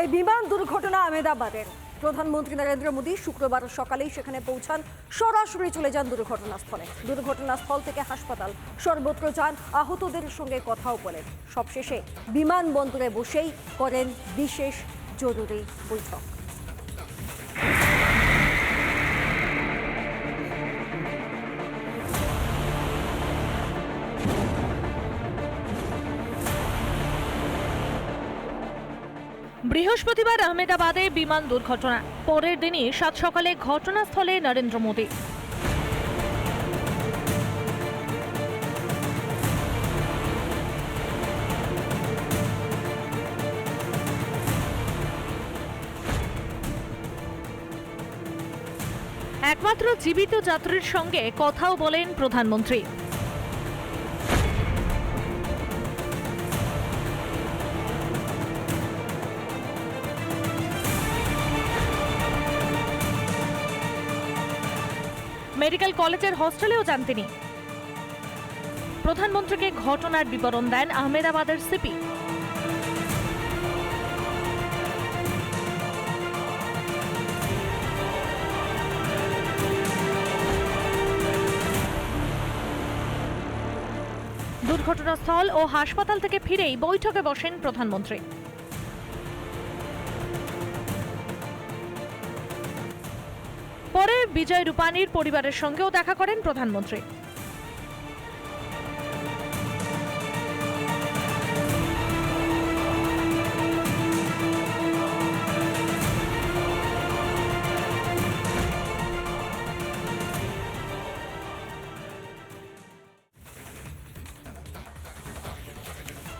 এই বিমান দুর্ঘটনা আহমেদাবাদের প্রধানমন্ত্রী নরেন্দ্র মোদী শুক্রবার সকালেই সেখানে পৌঁছান। সরাসরি চলে যান দুর্ঘটনাস্থলে। দুর্ঘটনাস্থল থেকে হাসপাতাল। সর্বত্র যান আহতদের সঙ্গে কথাও বলেন। সবশেষে বিমানবন্দরে বসেই করেন বিশেষ জরুরি বৈঠক। বৃহস্পতিবার আহমেদাবাদে বিমান দুর্ঘটনা। পরের দিনই সাত সকালে ঘটনাস্থলে নরেন্দ্র মোদী। একমাত্র জীবিত যাত্রীর সঙ্গে কথাও বলেন প্রধানমন্ত্রী। মেডিকেল কলেজের হস্টেলেও যান তিনি। প্রধানমন্ত্রীকে ঘটনার বিবরণ দেন আহমেদাবাদের সিপি। দুর্ঘটনাস্থল ও হাসপাতাল থেকে ফিরেই বৈঠকে বসেন প্রধানমন্ত্রী। পরে বিজয় রূপানীর পরিবারের সঙ্গেও দেখা করেন প্রধানমন্ত্রী।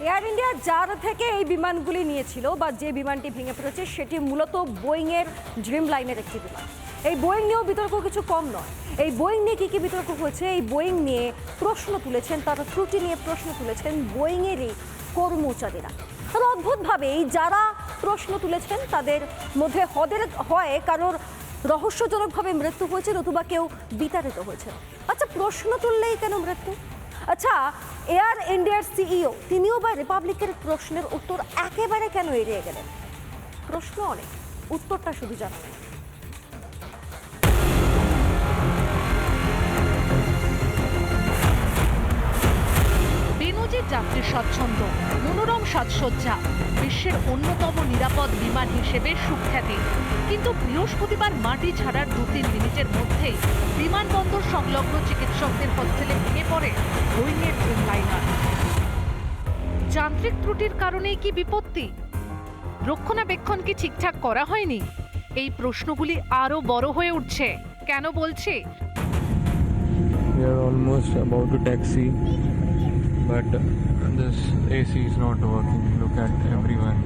এয়ার ইন্ডিয়া যার থেকে এই বিমানগুলি নিয়েছিল বা যে বিমানটি ভেঙে পড়েছে, সেটি মূলত বোয়িংয়ের ড্রিম লাইনের একটি বিমান। এই বোয়িং নিয়েও বিতর্ক কিছু কম নয়। এই বোয়িং নিয়ে কী কী বিতর্ক হয়েছে? এই বোয়িং নিয়ে প্রশ্ন তুলেছেন, তার ত্রুটি নিয়ে প্রশ্ন তুলেছেন বোয়িংয়েরই কর্মচারীরা। তবে এই যারা প্রশ্ন তুলেছেন, তাদের মধ্যে হদের হয় কারোর রহস্যজনকভাবে মৃত্যু হয়েছে নতুবা কেউ বিতাড়িত হয়েছে। আচ্ছা প্রশ্ন তুললেই কেন মৃত্যু? আচ্ছা এয়ার ইন্ডিয়ার সিইও তিনিও বা রিপাবলিকের প্রশ্নের উত্তর একেবারে কেন এড়িয়ে গেলেন? প্রশ্ন অনেক, উত্তরটা শুধু জানা স্বচ্ছন্দ মনোরম সাজসজ্জা বিশ্বের অন্যতম নিরাপদ বিমান হিসেবে সুখ্যাতি। কিন্তু বৃহস্পতিবার মাটি ছাড়ার দু তিন মিনিটের মধ্যেই বিমানবন্দর সংলগ্ন চিকিৎসকদের হস্টেলে ভেঙে পড়ে বোয়িংয়ের ড্রিমলাইনার। যান্ত্রিক ত্রুটির কারণেই কি বিপত্তি? রক্ষণাবেক্ষণ কি ঠিকঠাক করা হয়নি? এই প্রশ্নগুলি আরও বড় হয়ে উঠছে। কেন বলছি? We are almost about to taxi, but this AC is not working. Look at everyone,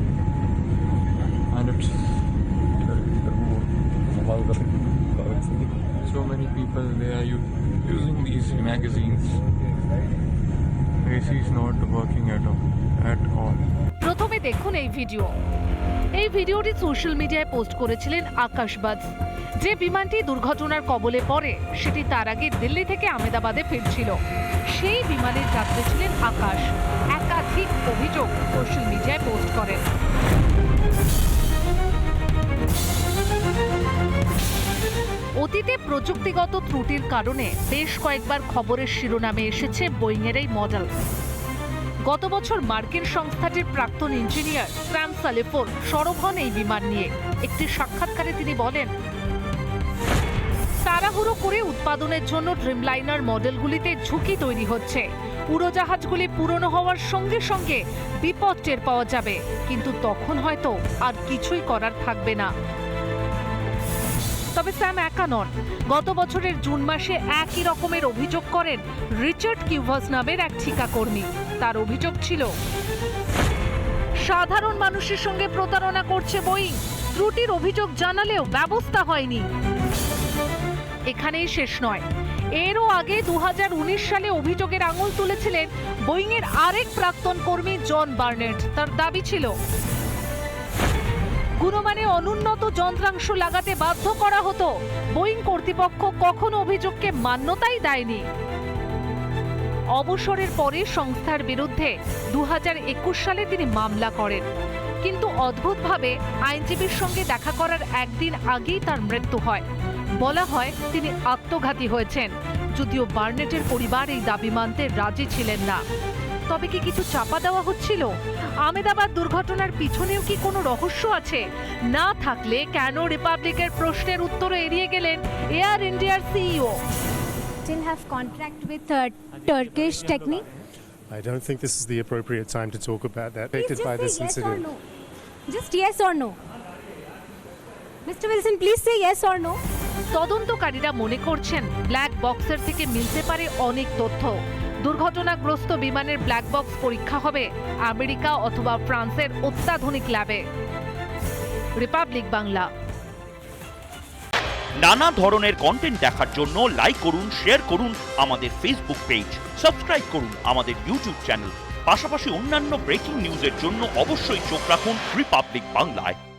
and it's so many people they are using these magazines. AC is not working at all. At all. প্রথমে দেখুন এই video এই ভিডিওটি social মিডিয়ায় post করেছিলেন আকাশবাজ যে বিমানটি দুর্ঘটনার কবলে পড়ে সেটি তার আগে দিল্লি থেকে আহমেদাবাদে ফিরছিল সেই বিমানের যাত্রী ছিলেন আকাশ। একাধিক অভিযোগ সোশ্যাল মিডিয়ায় পোস্ট করেন। অতীতে প্রযুক্তিগত ত্রুটির কারণে বেশ কয়েকবার খবরের শিরোনামে এসেছে বোয়িংয়ের এই মডেল। গত বছর মার্কিন সংস্থাটির প্রাক্তন ইঞ্জিনিয়ার স্যাম সালেফোর এই বিমান নিয়ে। একটি সাক্ষাৎকারে তিনি বলেন তাড়াহুড়ো করে উৎপাদনের জন্য ড্রিমলাইনার মডেলগুলিতে ঝুঁকি তৈরি হচ্ছে। উড়োজাহাজগুলি পুরনো হওয়ার সঙ্গে সঙ্গে বিপদ টের পাওয়া যাবে, কিন্তু তখন হয়তো আর কিছুই করার থাকবে না। তবে স্যাম একা নন গত বছরের জুন মাসে একই রকমের অভিযোগ করেন রিচার্ড কিউভাস নামের এক ঠিকাকর্মী। তার অভিযোগ ছিল, সাধারণ মানুষের সঙ্গে প্রতারণা করছে বোয়িং। ত্রুটির অভিযোগ জানালেও ব্যবস্থা হয়নি। এখানেই শেষ নয়। এরও আগে দু হাজার উনিশ সালে অভিযোগের আঙুল তুলেছিলেন বোয়িংয়ের আরেক প্রাক্তন কর্মী জন বার্নেট। তার দাবি ছিল, গুণমানে অনুন্নত যন্ত্রাংশ লাগাতে বাধ্য করা হতো। বোয়িং কর্তৃপক্ষ কখনো অভিযোগকে মান্যতাই দেয়নি। অবসরের পরে সংস্থার বিরুদ্ধে দু হাজার একুশ সালে তিনি মামলা করেন। কিন্তু অদ্ভুতভাবে আইনজীবীর সঙ্গে দেখা করার একদিন আগেই তার মৃত্যু হয়। বলা হয় তিনি আত্মঘাতী হয়েছেন যদিও বার্নেটের পরিবার এই দাবি মানতে রাজি ছিলেন না তবে কি কিছু চাপা দেওয়া হচ্ছিল আমেদাবাদ দুর্ঘটনার পিছনেও কি কোনো রহস্য আছে না থাকলে কেন রিপাবলিকের প্রশ্নের উত্তর এড়িয়ে গেলেন এয়ার ইন্ডিয়ার CEO still have contract with uh, Turkish Technique? I don't think this is the appropriate time to talk about that. Affected by this yes incident. Or no. Just yes or no. Mr. Wilson, please say yes or no. তদন্তকারীরা মনে করছেন black বক্সের থেকে মিলতে পারে অনেক তথ্য। দুর্ঘটনাগ্রস্ত বিমানের ব্ল্যাক বক্স পরীক্ষা হবে আমেরিকা অথবা ফ্রান্সের অত্যাধুনিক ল্যাবে। রিপাবলিক বাংলা। নানা ধরনের কন্টেন্ট দেখার জন্য লাইক করুন শেয়ার করুন আমাদের ফেসবুক পেজ সাবস্ক্রাইব করুন আমাদের ইউটিউব চ্যানেল পাশাপাশি অন্যান্য ব্রেকিং নিউজের জন্য অবশ্যই চোখ রাখুন রিপাবলিক বাংলায়